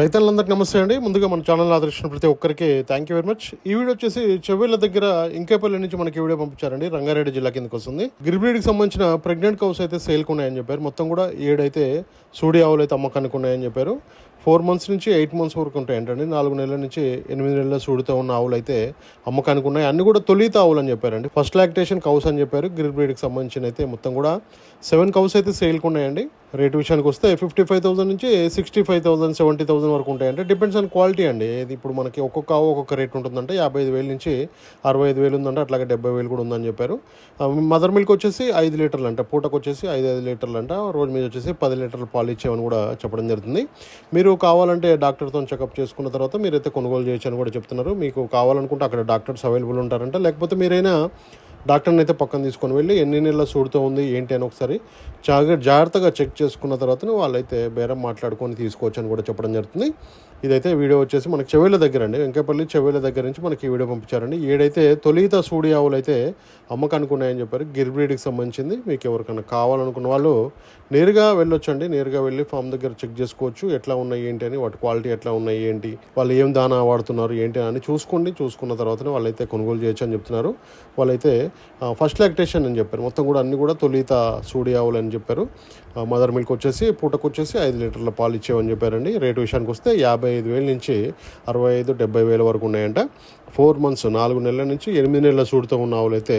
రైతులందరికీ నమస్తే అండి. ముందుగా మన ఛానల్ ఆదరించిన ప్రతి ఒక్కరికి థ్యాంక్ యూ వెరీ మచ్ ఈ వీడియో వచ్చేసి చెవిళ్ళ దగ్గర ఇంకేపల్లి నుంచి మనకి వీడియో పంపించారండి. రంగారెడ్డి జిల్లా కిందకి వస్తుంది. గిరిబ్రీడ్కి సంబంధించిన ప్రెగ్నెంట్ కౌస్ అయితే సేల్కి ఉన్నాయని చెప్పారు. మొత్తం కూడా ఏడైతే సూడి ఆవులు అయితే అమ్మకానికి ఉన్నాయని చెప్పారు. ఫోర్ మంత్స్ నుంచి ఎయిట్ మంత్స్ వరకు ఉంటాయంటండి. నాలుగు నెలల నుంచి ఎనిమిది నెలల సూడితో ఉన్న ఆవులు అయితే అమ్మకానికి ఉన్నాయి. అన్ని కూడా తొలిత ఆవులు అని చెప్పారండి. ఫస్ట్ లాక్టేషన్ కౌస్ అని చెప్పారు. గిర్ సంబంధించిన అయితే మొత్తం కూడా సెవెన్ కౌస్ అయితే సేల్కి ఉన్నాయండి. రేట్ విషయానికి వస్తే ఫిఫ్టీ ఫైవ్ థౌసండ్ నుంచి sixty five thousand seventy thousand వరకు ఉంటాయంటే డిపెండ్స్ ఆన్ క్వాలిటీ అండి. ఇది ఇప్పుడు మనకి ఒక్కొక్క ఆవు ఒక్కొక్క రేట్ ఉంటుందంటే యాభై ఐదు వేల నుంచి అరవై ఐదు వేలు ఉందంటే అట్లాగే డెబ్బై వేలు కూడా ఉందని చెప్పారు. మదర్ మిల్క్ వచ్చేసి ఐదు లీటర్లు అంట పూటకు వచ్చేసి ఐదు ఐదు లీటర్లు అంట రోజు మీద వచ్చేసి పది లీటర్లు పాలు ఇచ్చేవని కూడా చెప్పడం జరుగుతుంది. మీరు కావాలంటే డాక్టర్తో చెకప్ చేసుకున్న తర్వాత మీరైతే కొనుగోలు చేయొచ్చు అని కూడా చెప్తున్నారు. మీకు కావాలనుకుంటే అక్కడ డాక్టర్స్ అవైలబుల్ ఉంటారంట. లేకపోతే మీరైనా డాక్టర్ని అయితే పక్కన తీసుకొని వెళ్ళి ఎన్ని నెలల సూడుతో ఉంది ఏంటి అని ఒకసారి జాగ్రత్తగా చెక్ చేసుకున్న తర్వాత వాళ్ళైతే బేరం మాట్లాడుకొని తీసుకోవచ్చు అని కూడా చెప్పడం జరుగుతుంది. ఇదైతే వీడియో వచ్చేసి మనకి చెవేళ్ళ దగ్గర అండి. వెంకపల్లి చెవేళ్ళ దగ్గర నుంచి మనకి ఈ వీడియో పంపించారండి. ఏడైతే తొలిత సూడి ఆవులు అయితే అమ్మకానికి ఉన్నాయని చెప్పారు. గిర్బ్రీడ్కి సంబంధించింది. మీకు ఎవరికైనా కావాలనుకున్న వాళ్ళు నేరుగా వెళ్ళొచ్చండి. నేరుగా వెళ్ళి ఫామ్ దగ్గర చెక్ చేసుకోవచ్చు. ఎట్లా ఉన్నాయి ఏంటి అని వాటి క్వాలిటీ ఎట్లా ఉన్నాయి ఏంటి వాళ్ళు ఏం దానా వాడుతున్నారు ఏంటి అని చూసుకోండి. చూసుకున్న తర్వాతనే వాళ్ళైతే కొనుగోలు చేయొచ్చు అని చెప్తున్నారు. వాళ్ళైతే ఫస్ట్ లాక్టేషన్ అని చెప్పారు. మొత్తం కూడా అన్ని కూడా తొలిత సూడి ఆవులు అని చెప్పారు. మదర్ మిల్క్ వచ్చేసి పూటకు వచ్చేసి ఐదు లీటర్ల పాలు ఇచ్చేవని చెప్పారండి. రేటు విషయానికి వస్తే యాభై ఐదు వేల నుంచి అరవై ఐదు డెబ్బై వేల వరకు ఉన్నాయంట. ఫోర్ మంత్స్ నాలుగు నెలల నుంచి ఎనిమిది నెలల సూడుతో ఉన్న ఆవులు అయితే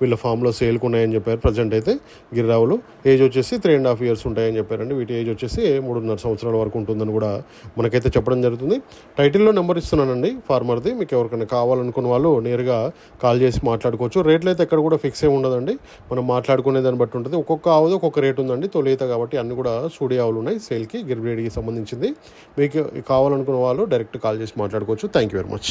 వీళ్ళ ఫామ్లో సేల్కు ఉన్నాయని చెప్పారు ప్రజెంట్ అయితే గిర్రావులు ఏజ్ వచ్చేసి త్రీ అండ్ హాఫ్ ఇయర్స్ ఉంటాయని చెప్పారండి. వీటి ఏజ్ వచ్చేసి మూడున్నర సంవత్సరాల వరకు ఉంటుందని కూడా మనకైతే చెప్పడం జరుగుతుంది. టైటిల్లో నెంబర్ ఇస్తున్నానండి ఫార్మర్ది. మీకు ఎవరికైనా కావాలనుకున్న వాళ్ళు నేరుగా కాల్ చేసి మాట్లాడుకోవచ్చు. రేట్లు అయితే ఎక్కడ కూడా ఫిక్స్ ఏ ఉండదండి. మనం మాట్లాడుకునే దాన్ని బట్టి ఉంటుంది. ఒక్కొక్క ఆవుది ఒక్కొక్క రేట్ ఉందండి. తొలి లేత కాబట్టి అన్ని కూడా సూడి ఆవులు ఉన్నాయి. సేల్కి గిరిబ్రేడికి సంబంధించింది. మీకు కావాలనుకున్న వాళ్ళు డైరెక్ట్ కాల్ చేసి మాట్లాడుకోవచ్చు. Thank you very much.